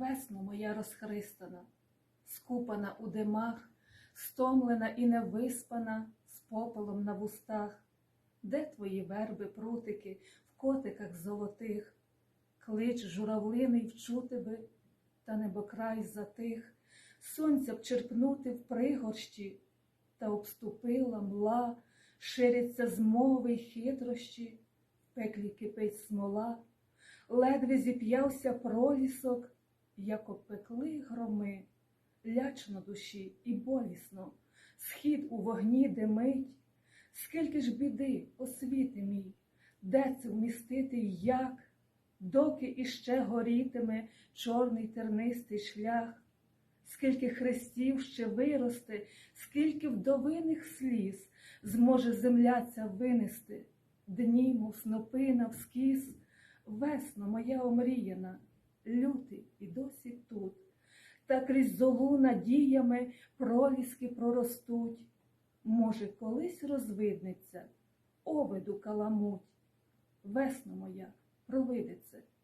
Весно моя розхристана, скупана у димах, стомлена і невиспана, з попелом на вустах. Де твої верби, прутики в котиках золотих? Клич журавлиний вчу тебе, та небокрай затих, сонця б черпнути в пригорщі, та обступила мла, ширяться змови й хитрощі, в пеклі кипить смола, ледве зіп'явся пролісок, як обпекли громи, лячно душі і болісно, схід у вогні димить, скільки ж біди, освіти мій, де це вмістити й як, доки іще горітиме чорний тернистий шлях, скільки хрестів ще виросте, скільки вдовиних сліз зможе земля ця винести, дні, мов снопи навскіз, весно моя омріяна, лютий і досі тут, та крізь золу надіями проліски проростуть. Може, колись розвиднеться, овиду каламуть. Весно моя, провидице, будь.